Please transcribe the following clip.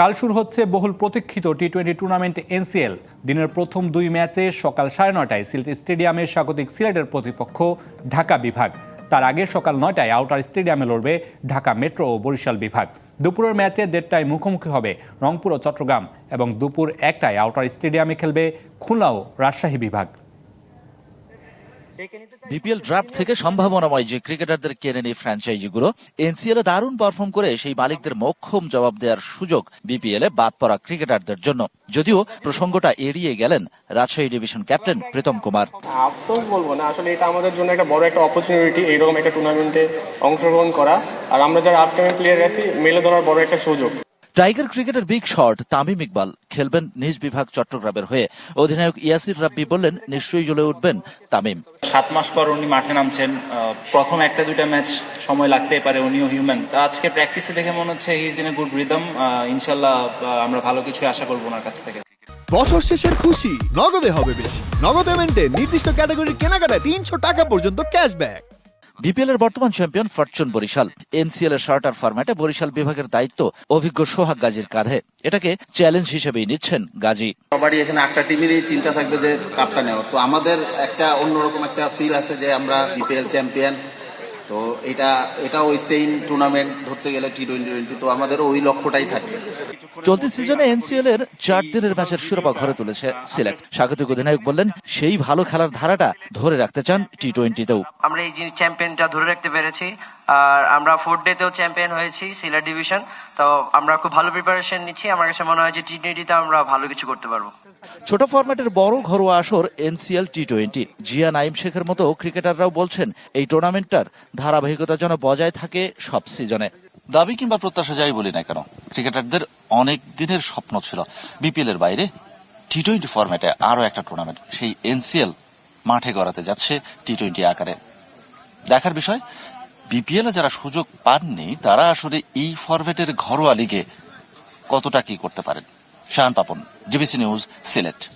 কাল শুরু হচ্ছে বহুল প্রতীক্ষিত টি টোয়েন্টি টুর্নামেন্ট এনসিএল দিনের প্রথম দুই ম্যাচে সকাল সাড়ে নটায় সিলেট স্টেডিয়ামে স্বাগতিক সিলেটের প্রতিপক্ষ ঢাকা বিভাগ। তার আগে সকাল নয়টায় আউটার স্টেডিয়ামে লড়বে ঢাকা মেট্রো ও বরিশাল বিভাগ। দুপুরের ম্যাচে দেড়টায় মুখোমুখি হবে রংপুর ও চট্টগ্রাম এবং দুপুর একটায় আউটার স্টেডিয়ামে খেলবে খুলনা ও রাজশাহী বিভাগ। বিপিএল ড্রাফট থেকে সম্ভাবনাময় যে ক্রিকেটারদের কেনে নিয়ে ফ্র্যাঞ্চাইজিগুলো এনসিএল এ দারুণ পারফর্ম করে সেই মালিকদের মক্ষম জবাব দেওয়ার সুযোগ বিপিএল এ বাদ পড়া ক্রিকেটারদের জন্য। যদিও প্রসঙ্গটা এড়িয়ে গেলেন রাজশাহী ডিভিশন ক্যাপ্টেন প্রীতম কুমার। আফসোস বলব না, আসলে এটা আমাদের জন্য একটা বড় একটা অপরচুনিটি এইরকম একটা টুর্নামেন্টে অংশগ্রহণ করা। আর আমরা যারা আপকামিং প্লেয়ার আছি, মেলে ধরার বড় একটা সুযোগ। টাইগার ক্রিকেটের বিগ শট তামিম ইকবাল খেলবেন নিজ বিভাগ চট্টগ্রামের হয়ে। অধিনায়ক ইয়াসির রাব্বি বললেন নিশ্চয়ই জ্বলে উঠবেন তামিম। সাত মাস পর উনি মাঠে নামছেন। আহ, প্রথম একটা দুইটা ম্যাচ সময় লাগতেই পারে উনিও হিউম্যান আজকে প্র্যাকটিসে দেখে মনে হচ্ছে he is in a good rhythm ইনশাল্লাহ আমরা ভালো কিছু আশা করব ওনার কাছ থেকে। বছর শেষের খুশি নগদে হবে বেশি। নগদ পেমেন্টে নির্দিষ্ট ক্যাটাগরির কেনাকাটায় তিনশো টাকা পর্যন্ত ক্যাশব্যাক বিপিএল এর বর্তমান চ্যাম্পিয়ন ফরচুন বরিশাল। এনসিএল এর শার্টার ফরম্যাটে বরিশাল বিভাগের দায়িত্ব অভিজ্ঞ সোহাগ গাজীর কাঁধে। এটাকে চ্যালেঞ্জ হিসেবেই নিচ্ছেন গাজী। সবারই এখানে আটটা টিমেরই চিন্তা থাকবে যে কাপটা নেওয়া তো আমাদের একটা অন্যরকম একটা ফিল আছে যে আমরা বিপিএল চ্যাম্পিয়ন তো এটা এটা ওই সেম টুর্নামেন্ট ধরতে গেলে টি টোয়েন্টি টোয়েন্টি তো আমাদের ওই লক্ষ্যটাই থাকে চলতি সিজনে এনসিএল এর চার দিনের ম্যাচের শিরোপা ঘরে তুলেছে সিলেক্ট। স্বাগতিক অধিনায়ক বললেন সেই ভালো খেলার ধারাটা ধরে রাখতে চান টি টোয়েন্টিতেও আমরা এই যে চ্যাম্পিয়নটা ধরে রাখতে পেরেছি আর আমরা ফোর্থ ডেতেও চ্যাম্পিয়ন হয়েছি সিলেট ডিভিশন তো আমরা খুব ভালো প্রিপারেশন নিচ্ছি। আমার কাছে মনে হয় যে টি টোয়েন্টিতে আমরা ভালো কিছু করতে পারব। ছোট ফরম্যাটের বড় ঘরোয়া আসর NCL T twenty Zia Naim শেখের মতো ক্রিকেটাররাও বলছেন, এই টুর্নামেন্টটার ধারাবাহিকতা যেন বজায় থাকে সব সিজনে দাবি কিংবা প্রত্যাশা যাই বলি না কেন ক্রিকেটারদের অনেক দিনের স্বপ্ন ছিল। বিপিএল এর বাইরে টি টোয়েন্টি ফরম্যাটে আরও একটা টুর্নামেন্ট সেই এনসিএল মাঠে গড়াতে যাচ্ছে টি টোয়েন্টি আকারে। দেখার বিষয় বিপিএল যারা সুযোগ পাননি, তারা আসলে এই ফরম্যাটের ঘরোয়া লিগে কতটা কি করতে পারেন? Shahan Papon, GBC news, Sylhet.